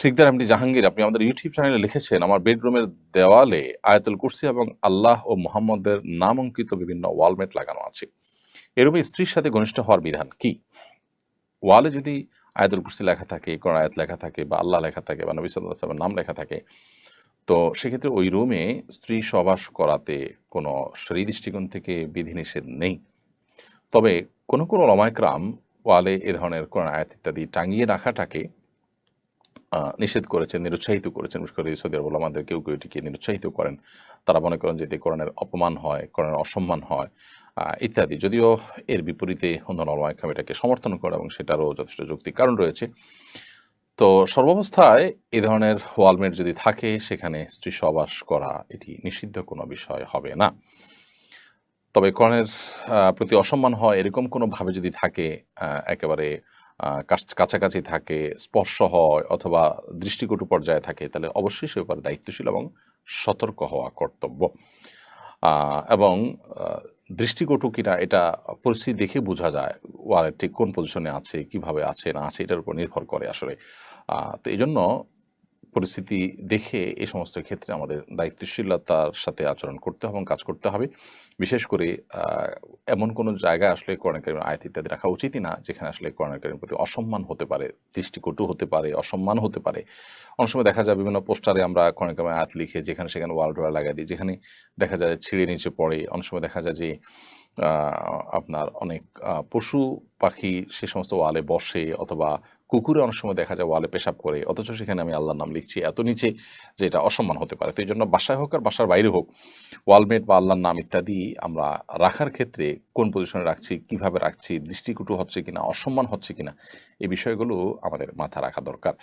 Sikdar MD Jahangir, আপনি আমাদের YouTube চ্যানেলে লিখেছেন, আমার বেডরুমের দেওয়ালে আয়াতুল কুরসি এবং আল্লাহ ও মোহাম্মদের নাম অঙ্কিত বিভিন্ন ওয়ালমেট লাগানো আছে। এরূপে স্ত্রীর সাথে ঘনিষ্ঠ হওয়ার বিধান কি? ওয়ালে যদি আয়াতুল কুরসি লেখা থাকে কোন আয়াত লেখা থাকে বা আল্লাহ লেখা থাকে বা নবী সাল্লাহ নাম লেখা থাকে, তো সেক্ষেত্রে ওই রুমে স্ত্রী সবাস করাতে কোনো শরী দৃষ্টিকোণ থেকে বিধিনিষেধ নেই। তবে কোনো কোনো লমায়করাম ওয়ালে এ ধরনের কোরআন আয়াত ইত্যাদি টাঙিয়ে রাখাটাকে নিষেধ করেছেন, নিরুৎসাহিত করেছেন। বিশেষ করে সৌদি আরব আমাদের কেউ কেউ এটিকে নিরুৎসাহিত করেন। তারা মনে করেন যে এতে কোরআনের অপমান হয় কোরআনের অসম্মান হয় ইত্যাদি। যদিও এর বিপরীতে অন্য নলমায়খাম এটাকে সমর্থন করে এবং সেটারও যথেষ্ট যৌক্তিক কারণ রয়েছে। তো সর্বাবস্থায় এ ধরনের ওয়ালমেট যদি থাকে, সেখানে স্ত্রী সবাস করা এটি নিষিদ্ধ কোনো বিষয় হবে না। তবে কর্ণের প্রতি অসম্মান হয় এরকম কোনোভাবে যদি থাকে একেবারে কাছাকাছি থাকে, স্পর্শ হয় অথবা দৃষ্টিকটু পর্যায়ে থাকে, তাহলে অবশ্যই সে ব্যাপারে দায়িত্বশীল এবং সতর্ক হওয়া কর্তব্য। এবং দৃষ্টিকটু কিনা এটা পরিস্থিতি দেখে বোঝা যায় ওয়ালের ঠিক কোন পজিশনে আছে, কীভাবে আছে, না আছে, এটার উপর নির্ভর করে আসলে। তো এই জন্য পরিস্থিতি দেখে এই সমস্ত ক্ষেত্রে আমাদের দায়িত্বশীলতার সাথে আচরণ করতে হবে এবং কাজ করতে হবে। বিশেষ করে এমন কোনো জায়গায় আসলে করোনাকালীন আয়াত ইত্যাদি রাখা উচিতই না, যেখানে আসলে করোনাকালীন প্রতি অসম্মান হতে পারে, দৃষ্টিকটু হতে পারে, অসম্মান হতে পারে। অনেক সময় দেখা যায় বিভিন্ন পোস্টারে আমরা করোনাকালীন আয়াত লিখে যেখানে সেখানে ওয়াল টোয়াল লাগাই দিই, যেখানে দেখা যায় ছিঁড়ে নিচে পড়ে। অনেক সময় দেখা যায় যে আপনার অনেক পশু পাখি সে সমস্ত ওয়ালে বসে অথবা কুকুরে অনেক সময় দেখা যায় ওয়ালে পেশাব করে, অথচ সেখানে আমি আল্লাহর নাম লিখছি এত নিচে যে এটা অসম্মান হতে পারে। তো এই জন্য বাসায় হোক আর বাসার বাইরে হোক, ওয়ালমেট বা আল্লাহর নাম ইত্যাদি আমরা রাখার ক্ষেত্রে কোন পজিশনে রাখছি, কীভাবে রাখছি, দৃষ্টিকুটু হচ্ছে কিনা, অসম্মান হচ্ছে কিনা, এই বিষয়গুলো আমাদের মাথা রাখা দরকার।